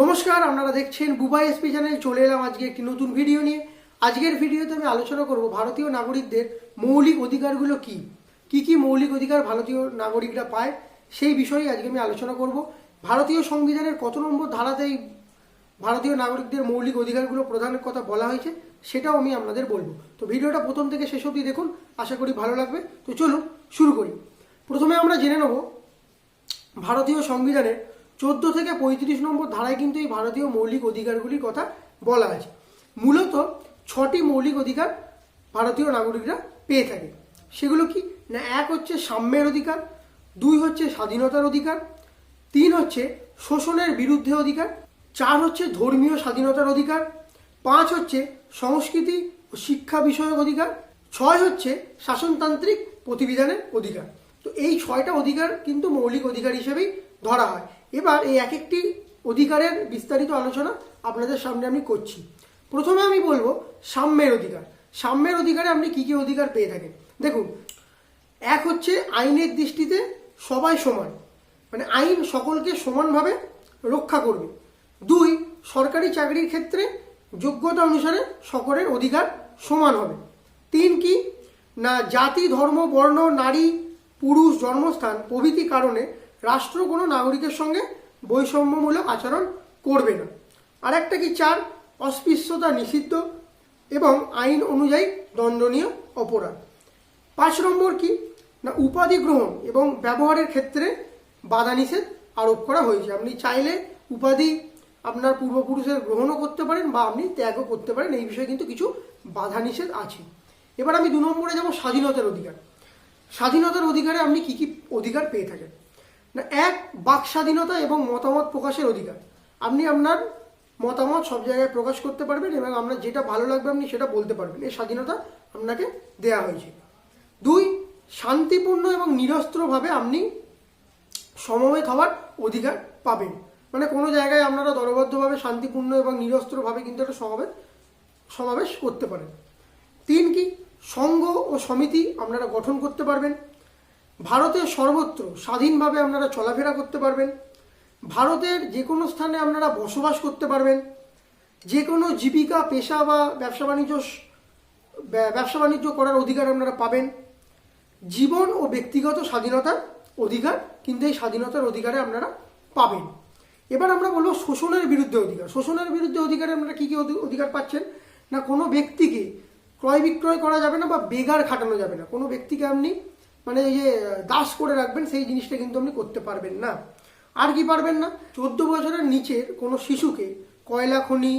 নমস্কার, আপনারা দেখছেন বুবাই এসপি চ্যানেল। চলে এলাম আজকে একটি নতুন ভিডিও নিয়ে। আজকের ভিডিওতে আমি আলোচনা করব ভারতীয় নাগরিকদের মৌলিক অধিকারগুলো কি? কি কি মৌলিক অধিকার ভারতীয় নাগরিকরা পায়? সেই বিষয়ে আজকে আমি আলোচনা করব। ভারতীয় সংবিধানের কত নম্বর ধারাতে এই ভারতীয় নাগরিকদের মৌলিক অধিকারগুলো প্রদানের কথা বলা হয়েছে, সেটাও আমি আপনাদের বলব। তো ভিডিওটা প্রথম থেকে শেষ অবধি দেখুন, আশা করি ভালো লাগবে। তো চলুন শুরু করি। প্রথমে আমরা জেনে নেব, ভারতীয় সংবিধানের চোদ্দ থেকে পঁয়ত্রিশ নম্বর ধারায় কিন্তু এই ভারতীয় মৌলিক অধিকারগুলির কথা বলা আছে। মূলত ছটি মৌলিক অধিকার ভারতীয় নাগরিকরা পেয়ে থাকে। সেগুলো কি? না, এক হচ্ছে সাম্যের অধিকার, দুই হচ্ছে স্বাধীনতার অধিকার, তিন হচ্ছে শোষণের বিরুদ্ধে অধিকার, চার হচ্ছে ধর্মীয় স্বাধীনতার অধিকার, পাঁচ হচ্ছে সংস্কৃতি ও শিক্ষা বিষয়ক অধিকার, ছয় হচ্ছে শাসনতান্ত্রিক প্রতিবিধানের অধিকার। তো এই ছয়টা অধিকার কিন্তু মৌলিক অধিকার হিসেবেই ধরা হয়। এবার এই এক একটি অধিকারের বিস্তারিত আলোচনা আপনাদের সামনে আমি করছি। প্রথমে আমি বলব সাম্যের অধিকার। সাম্যের অধিকারে আপনি কি কি অধিকার পেয়ে থাকেন? দেখুন, এক হচ্ছে আইনের দৃষ্টিতে সবাই সমান। মানে আইন সকলকে সমানভাবে রক্ষা করবে। দুই, সরকারি চাকরির ক্ষেত্রে যোগ্যতা অনুসারে সকলের অধিকার সমান হবে। তিন কি? না জাতি, ধর্ম, বর্ণ, নারী, পুরুষ, জন্মস্থান প্রভৃতি কারণে রাষ্ট্র কোনো নাগরিকের সঙ্গে বৈষম্যমূলক আচরণ করবে না। আর একটা কি? চার, অস্পৃশ্যতা নিষিদ্ধ এবং আইন অনুযায়ী দণ্ডনীয় অপরাধ। পাঁচ নম্বর কি? না, উপাধি গ্রহণ এবং ব্যবহারের ক্ষেত্রে বাধা নিষেধ আরোপ করা হয়েছে। আপনি চাইলে উপাধি আপনার পূর্বপুরুষের গ্রহণও করতে পারেন বা আপনি ত্যাগও করতে পারেন। এই বিষয়ে কিন্তু কিছু বাধা নিষেধ আছে। এবার আমি দু নম্বরে যাব স্বাধীনতার অধিকার। স্বাধীনতার অধিকারে আপনি কি কি অধিকার পেয়ে থাকেন? এক বাক স্বাধীনতা এবং মতামত প্রকাশের অধিকার। আপনি আপনার মতামত সব জায়গায় প্রকাশ করতে পারবেন এবং আপনার যেটা ভালো লাগবে আপনি সেটা বলতে পারবেন। এই স্বাধীনতা আপনাকে দেয়া হয়েছে। দুই, শান্তিপূর্ণ এবং নিরস্ত্রভাবে আপনি সমবেত হওয়ার অধিকার পাবেন। মানে কোনো জায়গায় আপনারা দলবদ্ধভাবে শান্তিপূর্ণ এবং নিরস্ত্রভাবে কিন্তু একটা সমাবেশ সমাবেশ করতে পারেন। তিন কি সংঘ ও সমিতি আপনারা গঠন করতে পারবেন। ভারতের সর্বত্র স্বাধীনভাবে আপনারা চলাফেরা করতে পারবেন। ভারতের যে কোনো স্থানে আপনারা বসবাস করতে পারবেন। যে কোনো জীবিকা, পেশা বা ব্যবসা বাণিজ্য ব্যবসা বাণিজ্য করার অধিকার আপনারা পাবেন। জীবন ও ব্যক্তিগত স্বাধীনতার অধিকার, কিন্তু এই স্বাধীনতার অধিকারে আপনারা পাবেন। এবার আমরা বলব শোষণের বিরুদ্ধে অধিকার। শোষণের বিরুদ্ধে অধিকারে আপনারা কী কী অধি- অধিকার পাচ্ছেন? না কোনো ব্যক্তিকে ক্রয় বিক্রয় করা যাবে না বা বেগার খাটানো যাবে না। কোনো ব্যক্তিকে আপনি মানে এই যে, দাস করে রাখবেন, সেই জিনিসটা কিন্তু আপনি করতে পারবেন না। আর কি পারবেন না? চোদ্দ বছরের নিচের কোনো শিশুকে কয়লা খনি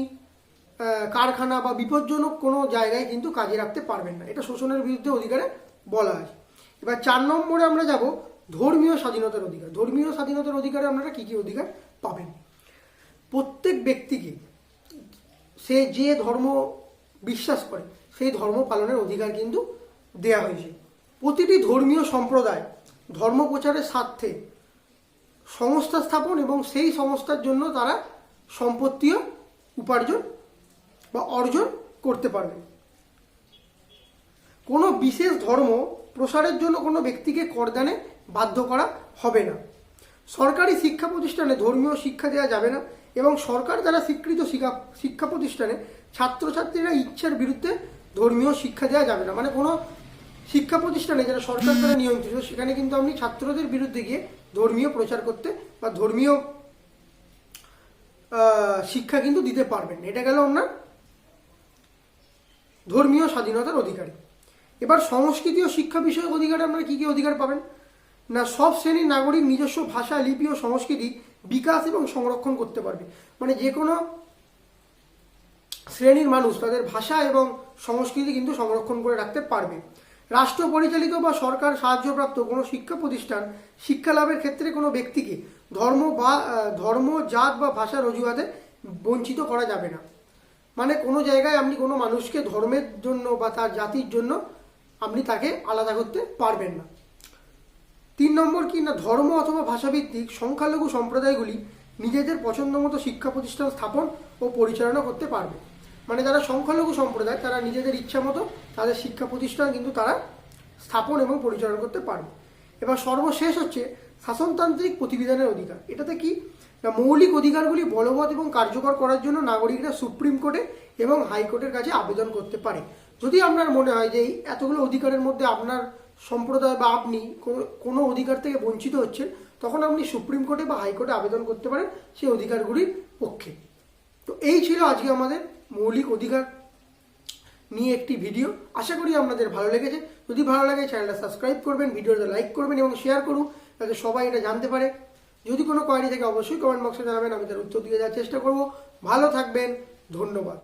কারখানা বা বিপজ্জনক কোনো জায়গায় কিন্তু কাজে রাখতে পারবেন না। এটা শোষণের বিরুদ্ধে অধিকারে বলা আছে এবার চার নম্বরে আমরা যাব ধর্মীয় স্বাধীনতার অধিকার। ধর্মীয় স্বাধীনতার অধিকারে আপনারা কি কি অধিকার পাবেন? প্রত্যেক ব্যক্তিকে সে যে ধর্ম বিশ্বাস করে, সেই ধর্ম পালনের অধিকার কিন্তু দেয়া হয়েছে। প্রতিটি ধর্মীয় সম্প্রদায় ধর্ম প্রচারের স্বার্থে সংস্থা স্থাপন এবং সেই সংস্থার জন্য তারা সম্পত্তিও উপার্জন বা অর্জন করতে পারবে। কোনো বিশেষ ধর্ম প্রসারের জন্য কোনো ব্যক্তিকে করদানে বাধ্য করা হবে না। সরকারি শিক্ষা প্রতিষ্ঠানে ধর্মীয় শিক্ষা দেওয়া যাবে না এবং সরকার দ্বারা স্বীকৃত শিক্ষা প্রতিষ্ঠানে ছাত্রছাত্রীরা ইচ্ছার বিরুদ্ধে ধর্মীয় শিক্ষা দেওয়া যাবে না। মানে কোনো শিক্ষা প্রতিষ্ঠানে যারা সরকার দ্বারা নিয়ন্ত্রিত সেখানে কিন্তু আপনি ছাত্রদের বিরুদ্ধে গিয়ে ধর্মীয় প্রচার করতে বা ধর্মীয় শিক্ষা কিন্তু দিতে পারবেন এটা গেল আপনার ধর্মীয় স্বাধীনতার অধিকারী। এবার সংস্কৃতি ও শিক্ষা বিষয়ক অধিকারে আপনারা কী কী অধিকার পাবেন? না, সব শ্রেণির নাগরিক নিজস্ব ভাষা, লিপি ও সংস্কৃতি বিকাশ এবং সংরক্ষণ করতে পারবে। মানে যে কোনো শ্রেণির মানুষ তাদের ভাষা এবং সংস্কৃতি কিন্তু সংরক্ষণ করে রাখতে পারবে। রাষ্ট্র পরিচালিত বা সরকার সাহায্যপ্রাপ্ত কোনো শিক্ষা প্রতিষ্ঠান, শিক্ষা লাভের ক্ষেত্রে কোনো ব্যক্তিকে ধর্ম বা ধর্ম, জাত বা ভাষার অজুহাতে বঞ্চিত করা যাবে না। মানে কোনো জায়গায় আপনি কোনো মানুষকে ধর্মের জন্য বা তার জাতির জন্য আপনি তাকে আলাদা করতে পারবেন না। তিন নম্বর কি? না, ধর্ম অথবা ভাষাভিত্তিক সংখ্যালঘু সম্প্রদায়গুলি নিজেদের পছন্দ মতো শিক্ষা প্রতিষ্ঠান স্থাপন ও পরিচালনা করতে পারবে। মানে যারা সংখ্যালঘু সম্প্রদায়, তারা নিজেদের ইচ্ছা মতো তাদের শিক্ষা প্রতিষ্ঠান কিন্তু তারা স্থাপন এবং পরিচালনা করতে পারবে। এবার সর্বশেষ হচ্ছে শাসনতান্ত্রিক প্রতিবিধানের অধিকার। এটাতে কি? না, মৌলিক অধিকারগুলি বলবৎ এবং কার্যকর করার জন্য নাগরিকরা সুপ্রিম কোর্টে এবং হাইকোর্টের কাছে আবেদন করতে পারে। যদি আপনার মনে হয় যে এই এতগুলো অধিকারের মধ্যে আপনার সম্প্রদায় বা আপনি কোনো- কোনো অধিকার থেকে বঞ্চিত হচ্ছেন, তখন আপনি সুপ্রিম কোর্টে বা হাইকোর্টে আবেদন করতে পারেন সেই অধিকারগুলির পক্ষে। তো এই ছিল আজকে আমাদের মৌলিক অধিকার নিয়ে একটি ভিডিও আশা করি আপনাদের ভালো লেগেছে। যদি ভালো লাগে চ্যানেলটা সাবস্ক্রাইব করবেন ভিডিওটা লাইক করবেন এবং শেয়ার করুন, যাতে সবাই এটা জানতে পারে। যদি কোনো কোয়ারি থাকে, অবশ্যই কমেন্ট বক্সে জানাবেন, আমি তার উত্তর দিয়ে দেওয়ার চেষ্টা করব। ভালো থাকবেন, ধন্যবাদ।